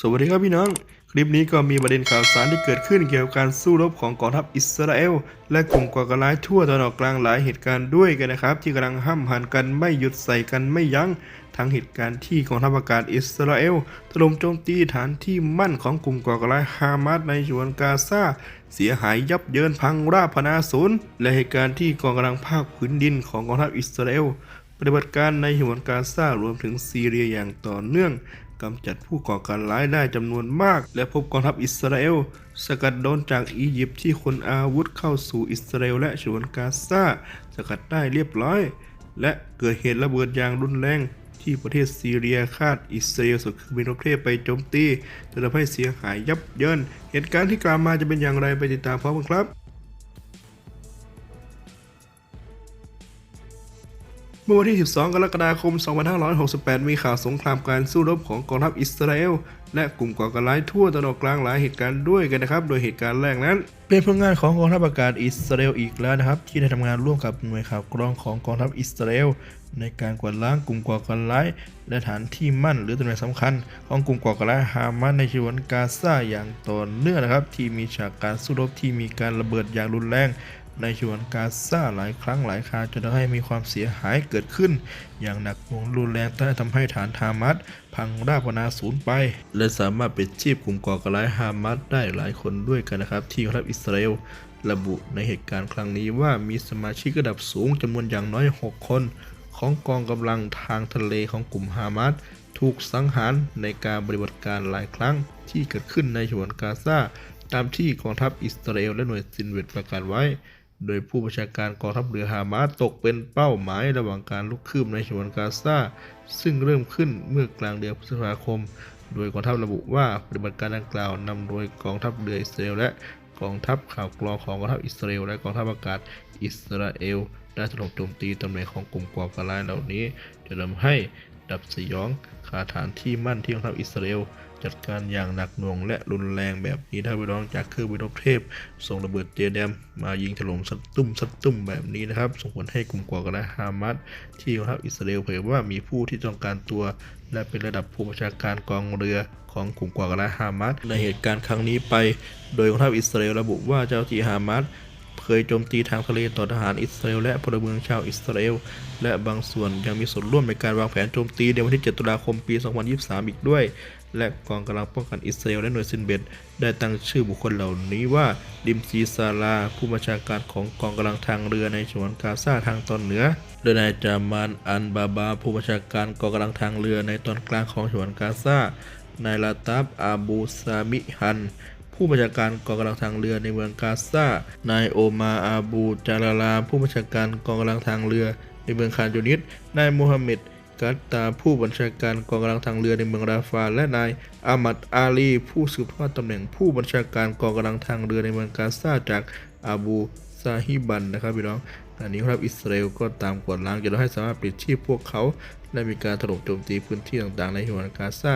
สวัสดีครับพี่น้อง คลิปนี้ก็มีประเด็นข่าวสารที่เกิดขึ้นเกี่ยวกับการสู้รบของกองทัพอิสราเอล และกลุ่มก่อการร้ายทั่วตะวันออกกลางหลายเหตุการณ์ด้วยกันนะครับ ที่กำลังห้ำหันกันไม่หยุดใส่กันไม่ยัง้งทั้งเหตุการณ์ที่กองทัพอากาศอิสราเอลถล่มโจมตีฐานที่มั่นของกลุ่มก่อการร้ายฮามาสในฉนวนกาซาเสียหายยับเยินพังราบพนาศูนย์และเหตุการณ์ที่กองกำลังภาคพื้นดินของกองทัพอิสราเอลปฏิบัติการในฉวนกาซารวมถึงซีเรียอย่างต่อเนื่อง กำจัดผู้ก่อการร้ายได้จำนวนมาก และพบกองทัพอิสราเอล สกัดโดนจากอียิปต์ที่ขนอาวุธเข้าสู่อิสราเอลและฉนวนกาซาสกัดได้เรียบร้อย และเกิดเหตุระเบิดอย่างรุนแรงที่ประเทศซีเรียคาดอิสราเอลส่งเครื่องบินรบเทพไปโจมตีจนทำให้เสียหายยับเยิน เหตุการณ์ที่กล่าวมาจะเป็นอย่างไรไปติดตามพร้อมกันครับ เมื่อวันที่ 12 กรกฎาคม 2568 มีข่าวสงครามการสู้รบของกองทัพอิสราเอล และกลุ่มก่อการร้ายทั่วตะวันออกกลางหลายเหตุการณ์ด้วยกันนะครับ โดยเหตุการณ์แรกนั้น เป็นผลงานของกองทัพอากาศอิสราเอลอีกแล้วนะครับ ที่ได้ทำงานร่วมกับหน่วยข่าวกรองของกองทัพอิสราเอลในการกวาดล้างกลุ่มก่อการร้าย และฐานที่มั่นหรือตำแหน่งสำคัญ ของกลุ่มก่อการร้ายฮามาสในฉนวนกาซาอย่างต่อเนื่องนะครับ ที่มีฉากการสู้รบที่มีการระเบิดอย่างรุนแรง ในฉนวนกาซาหลายครั้งหลายคราจนทำให้มีความเสียหายเกิดขึ้น อย่างหนักหน่วงรุนแรงและทำให้ฐานฮามัสพังราบนาศูนย์ไป และสามารถปิดชีพกลุ่มก่อการร้ายฮามัสได้หลายคนด้วยกันนะครับ ที่กองทัพอิสราเอลระบุในเหตุการณ์ครั้งนี้ว่ามีสมาชิกระดับสูงจำนวนอย่างน้อย 6 คน ของกองกำลังทางทะเลของกลุ่มฮามัสถูกสังหารในการปฏิบัติการหลายครั้งที่เกิดขึ้นในฉนวนกาซาตามที่กองทัพอิสราเอลและหน่วยซินเวตประกาศไว้ โดยผู้บัญชาการกองทัพเรือฮามาสตกเป็นเป้าหมายระหว่างการลุกคืบในฉนวนกาซาซึ่งเริ่มขึ้นเมื่อกลางเดือนพฤษภาคม โดยกองทัพระบุว่าปฏิบัติการดังกล่าวนำโดยกองทัพเรืออิสราเอลและกองทัพข่าวกรองของกองทัพอิสราเอลและกองทัพอากาศอิสราเอลได้ถล่มโจมตีตำแหน่งของกลุ่มก่อการร้ายเหล่านี้จนทำให้ดับสยอง ขาฐานที่มั่นที่กองทัพอิสราเอลจัดการอย่างหนักหน่วงและรุนแรงแบบนี้ถ้าไปน้องจากเครื่องบินรบเทพ ส่งระเบิดเจแดม มายิงถล่มสัดตุ้มสัดตุ้มแบบนี้นะครับ ส่งผลให้กลุ่มก่อการร้ายฮามาสที่กองทัพอิสราเอลเผยว่ามีผู้ที่ต้องการตัว และเป็นระดับผู้บัญชาการกองเรือของกลุ่มก่อการร้ายฮามาสในเหตุการณ์ครั้งนี้ไป โดยกองทัพอิสราเอลระบุว่าเจ้าหน้าที่ฮามาส เคยโจมตีทางทะเลต่อทหารอิสราเอลและพลเมืองชาวอิสราเอลและบางส่วนยังมีส่วนร่วมในการวางแผนโจมตีในวันที่ 7 ตุลาคมปี 2023 อีกด้วย และกองกำลังป้องกันอิสราเอลและหน่วยซินเบตได้ตั้งชื่อบุคคลเหล่านี้ว่าดิมซีซาลา ผู้บัญชาการของกองกำลังทางเรือในฉนวนกาซาทางตอนเหนือโดยนายจามานอันบาบา ผู้บัญชาการกองกำลังทางเรือในตอนกลางของฉนวนกาซานายลาตับอาบูซามิฮัน ผู้บัญชาการกองกำลังทางเรือในเมืองกาซานายโอมาอาบูจาราลา ผู้บัญชาการกองกำลังทางเรือในเมืองคานยูนิสนายโมฮัมหม็ดกัตตาผู้บัญชาการกองกำลังทางเรือในเมืองราฟา และนายอามัดอาลี ผู้สืบทอดตำแหน่งผู้บัญชาการกองกำลังทางเรือในเมืองกาซาจากอาบูซาฮิบันนะครับพี่น้องอันนี้ครับอิสราเอลก็ตามกวดล้างจนให้สามารถปลิดชีพพวกเขา และมีการถล่มโจมตีพื้นที่ต่างๆในฉนวนกาซา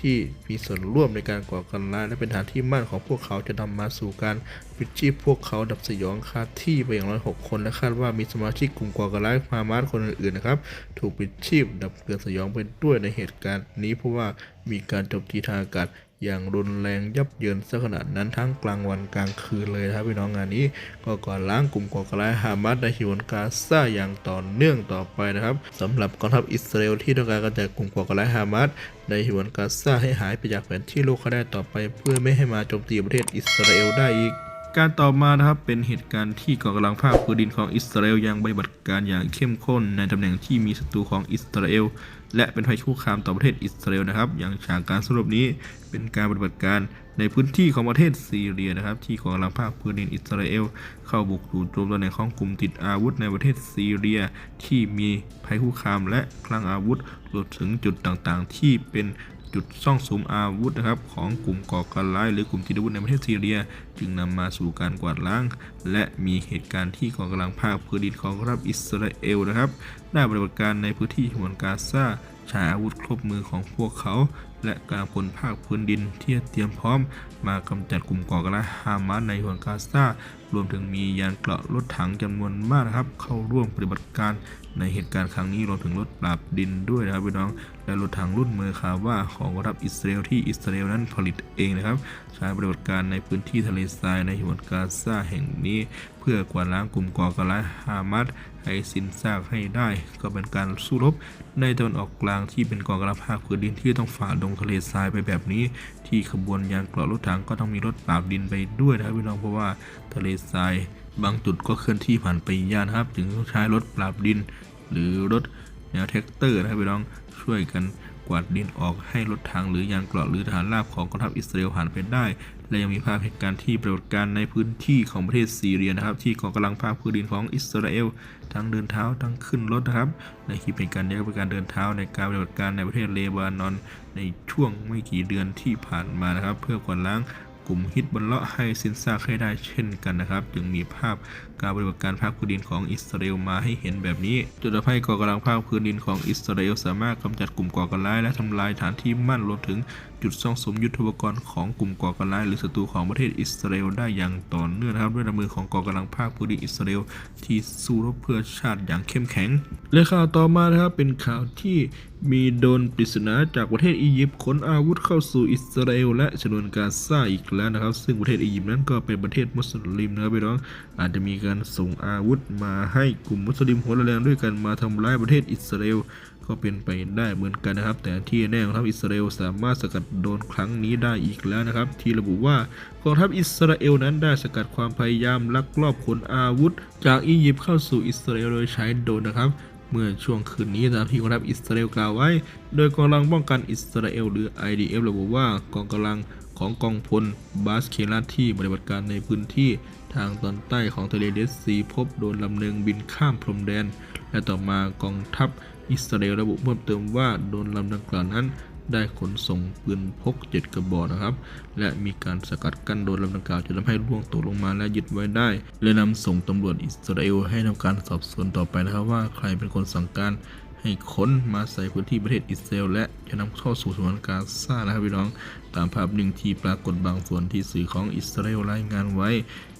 ที่มีส่วนร่วมในการก่อการร้ายและเป็นฐานที่มั่นของพวกเขาจะนำมาสู่การปิดชีพพวกเขาดับสยองคาที่ไปอย่างน้อยหกคนและคาดว่ามีสมาชิกกลุ่มก่อการร้ายฮามาสคนอื่นๆนะครับ ถูกปิดชีพดับเกิดสยองไปด้วยในเหตุการณ์นี้เพราะว่ามีการโจมตีทางอากาศ อย่างรุนแรงยับเยินซะขนาดนั้นทั้งกลางวันกลางคืนเลยนะครับพี่น้องงานนี้ก็ก่อนล้างกลุ่มก่อการร้ายฮามาสในฮิวนกาซาอย่างต่อเนื่องต่อไปนะครับสำหรับกองทัพอิสราเอลที่ต้องการกระจายกลุ่มก่อการร้ายฮามาสในฮิวนกาซาให้หายไปจากแผนที่โลกเขาได้ต่อไป เพื่อไม่ให้มาโจมตีประเทศอิสราเอลได้อีก การต่อมานะครับเป็นเหตุการณ์ที่กองกำลังภาคพื้นดินของอิสราเอลยังปฏิบัติการอย่างเข้มข้นในตำแหน่งที่มีศัตรูของอิสราเอลและเป็นภัยคุกคามต่อประเทศอิสราเอลนะครับ อย่างฉากการสรุปนี้เป็นการปฏิบัติการในพื้นที่ของประเทศซีเรียนะครับ ที่กองกำลังภาคพื้นดินอิสราเอลเข้าบุกจู่โจมตำแหน่งของกลุ่มติดอาวุธในประเทศซีเรีย ที่มีภัยคุกคามและคลังอาวุธรวมถึงจุดต่างๆ ที่เป็น จุดซ่องสุมอาวุธนะครับของกลุ่มก่อการร้ายหรือกลุ่มติดอาวุธในประเทศซีเรีย จึงนำมาสู่การกวาดล้าง และมีเหตุการณ์ที่กองกำลังภาคพื้นดินของรัฐอิสราเอลนะครับได้ปฏิบัติการในพื้นที่ฉนวนกาซาใช้อาวุธครบมือของพวกเขา และการพลภาคพื้นดินที่เตรียมพร้อม มากำจัดกลุ่มก่อการร้ายฮามาสในฉนวนกาซารวมถึงมียานเกราะรถถังจำนวนมากนะครับ เข้าร่วมปฏิบัติการในเหตุการณ์ครั้งนี้รวมถึงรถปราบดินด้วยนะครับพี่น้อง และรถถังรุ่นเมอร์คาว่าของกองทัพอิสราเอลที่อิสราเอลนั้นผลิตเองนะครับ ใช้ปฏิบัติการในพื้นที่ทะเลทรายในฉนวนกาซาแห่งนี้ เพื่อกวาดล้างกลุ่มก่อการร้ายฮามาสให้สิ้นซากให้ได้ ก็เป็นการสู้รบในตะวันออกกลางที่เป็นกองกำลังภาคพื้นดินที่ต้องฝ่าดงทะเลทรายไปแบบนี้ ที่ขบวนยานเกราะรถถังก็ต้องมีรถปราบดินไปด้วยนะครับพี่น้องเพราะว่าทะเลทรายบางจุดก็เคลื่อนที่ผ่านไปยากนะครับ จึงต้องใช้รถปราบดิน หรือรถแนวแท็กเตอร์นะครับพี่น้องช่วยกัน กวาดดินออกให้รถถังหรือยานเกราะหรือทหารราบของกองทัพอิสราเอลผ่านไปได้ และยังมีภาพเหตุการณ์ที่ปรากฏการในพื้นที่ของประเทศซีเรียนะครับ ที่กองกำลังภาคพื้นดินของอิสราเอลทั้งเดินเท้าทั้งขึ้นรถนะครับ ในคลิปเหตุการณ์นี้ก็เป็นการเดินเท้าในการปฏิบัติการในประเทศเลบานอน ในช่วงไม่กี่เดือนที่ผ่านมานะครับ เพื่อกวาดล้าง กลุ่มฮิตบัลเลาะให้ซินซากให้ได้เช่นกันนะครับ จึงมีภาพการปฏิบัติการภาคพื้นดินของอิสราเอลมาให้เห็นแบบนี้จนทำให้กองกำลังภาคพื้นดินของอิสราเอลสามารถกำจัดกลุ่มก่อการร้ายและทำลายฐานที่มั่นรวมถึง จุดซ่องสมยุทธปกรณ์ของกลุ่มก่อการร้ายหรือศัตรูของประเทศอิสราเอลได้อย่างต่อเนื่องนะครับด้วยมือของกองกำลังภาคพื้นดินอิสราเอลที่สู้รบเพื่อชาติอย่างเข้มแข็ง และข่าวต่อมานะครับเป็นข่าวที่มีโดนปริศนาจากประเทศอียิปต์ขนอาวุธเข้าสู่อิสราเอลและฉนวนกาซาอีกแล้วนะครับ ซึ่งประเทศอียิปต์นั้นก็เป็นประเทศมุสลิมนะครับพี่น้องอาจจะมีการส่งอาวุธมาให้กลุ่มมุสลิมหัวระแรงด้วยกันมาทำร้ายประเทศอิสราเอล ก็เป็นไปได้เหมือนกันนะครับ แต่ที่แน่กองทัพอิสราเอลสามารถสกัดโดนครั้งนี้ได้อีกแล้วนะครับ ที่ระบุว่ากองทัพอิสราเอลนั้นได้สกัดความพยายามลักลอบขนอาวุธ จากอียิปต์เข้าสู่อิสราเอลโดยใช้โดรนนะครับเมื่อช่วงคืนนี้ตามที่กองทัพอิสราเอลกล่าวไว้ โดยกองกำลังป้องกันอิสราเอลหรือ IDF ระบุว่ากองกำลังของกองพลบาสเคลัสที่ปฏิบัติการในพื้นที่ทางตอนใต้ของทะเลเดดซีพบโดนลำหนึ่งบินข้ามพรมแดน และต่อมากองทัพ อิสราเอลระบุเพิ่มเติมว่าโดนลำดังกล่าวนั้นได้ขนส่งปืนพกเจ็ดกระบอกนะครับ และมีการสกัดกั้นโดนลำดังกล่าวจนทำให้ร่วงตกลงมาและยึดไว้ได้ และนำส่งตำรวจอิสราเอลให้ทำการสอบสวนต่อไปนะครับว่าใครเป็นคนสั่งการให้ค้นมาใส่พื้นที่ประเทศอิสราเอลและจะนำเข้าสู่สวนกาซานะครับพี่น้อง ตามภาพหนึ่งที่ปรากฏบางส่วนที่สื่อของอิสราเอลรายงานไว้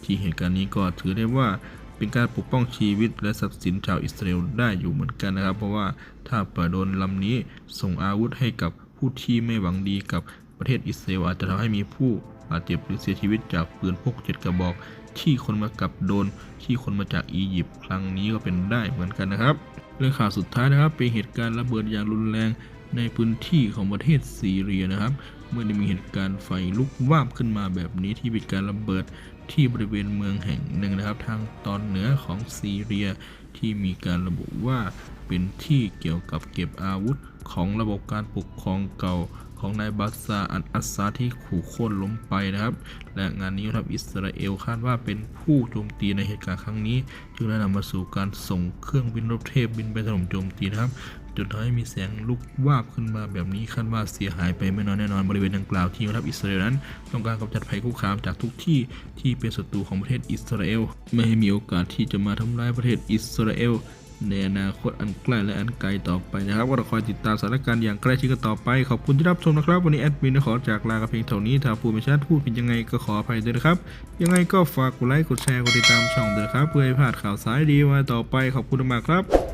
ที่เหตุการณ์นี้ก็ถือได้ว่า เป็นการปกป้องชีวิตและทรัพย์สินชาวอิสราเอลได้อยู่เหมือนกันนะครับ เพราะว่าถ้าปล่อยโดนลำนี้ส่งอาวุธให้กับผู้ที่ไม่หวังดีกับประเทศอิสราเอลอาจจะทำให้มีผู้บาดเจ็บหรือเสียชีวิตจากปืนพกเจ็ดกระบอก ที่คนมากับโดน ที่คนมาจากอียิปต์ครั้งนี้ก็เป็นได้เหมือนกันนะครับเรื่องข่าวสุดท้ายนะครับเป็นเหตุการณ์ระเบิดอย่างรุนแรงในพื้นที่ของประเทศซีเรียนะครับ เมื่อได้มีเหตุการณ์ไฟลุกวาบขึ้นมาแบบนี้ที่เป็นการระเบิด ที่บริเวณเมืองแห่งหนึ่งนะครับ ทางตอนเหนือของซีเรียที่มีการระบุว่าเป็นที่เกี่ยวกับเก็บอาวุธของระบบการปกครองเก่าของนายบาซาอันอัสซาที่ขู่โค่นล้มไปนะครับ และงานนี้ครับอิสราเอลคาดว่าเป็นผู้โจมตีในเหตุการณ์ครั้งนี้ จึงได้นำมาสู่การส่งเครื่องบินรบเทพบินไปถล่มโจมตีนะครับ จนทำให้มีแสงลุกวาบขึ้นมาแบบนี้คาดว่าเสียหายไปไม่น้อยแน่นอนบริเวณดังกล่าวที่กองทัพอิสราเอลนั้นต้องการกำจัดภัยคุกคามจากทุกที่ที่เป็นศัตรูของประเทศอิสราเอล ไม่ให้มีโอกาสที่จะมาทำร้ายประเทศอิสราเอลในอนาคตอันใกล้และอันไกลต่อไปนะครับก็ต้องคอยติดตามสถานการณ์อย่างใกล้ชิดกันต่อไป ขอบคุณที่รับชมนะครับ วันนี้แอดมินขอจากลากับเพียงเท่านี้ถ้าพูดไม่ชัดพูดผิดยังไงก็ขออภัยด้วยนะครับ ยังไงก็ฝากกดไลค์กดแชร์กดติดตามช่องด้วยนะครับ เพื่อให้พลาดข่าวสารดีมาต่อไปขอบคุณมากครับ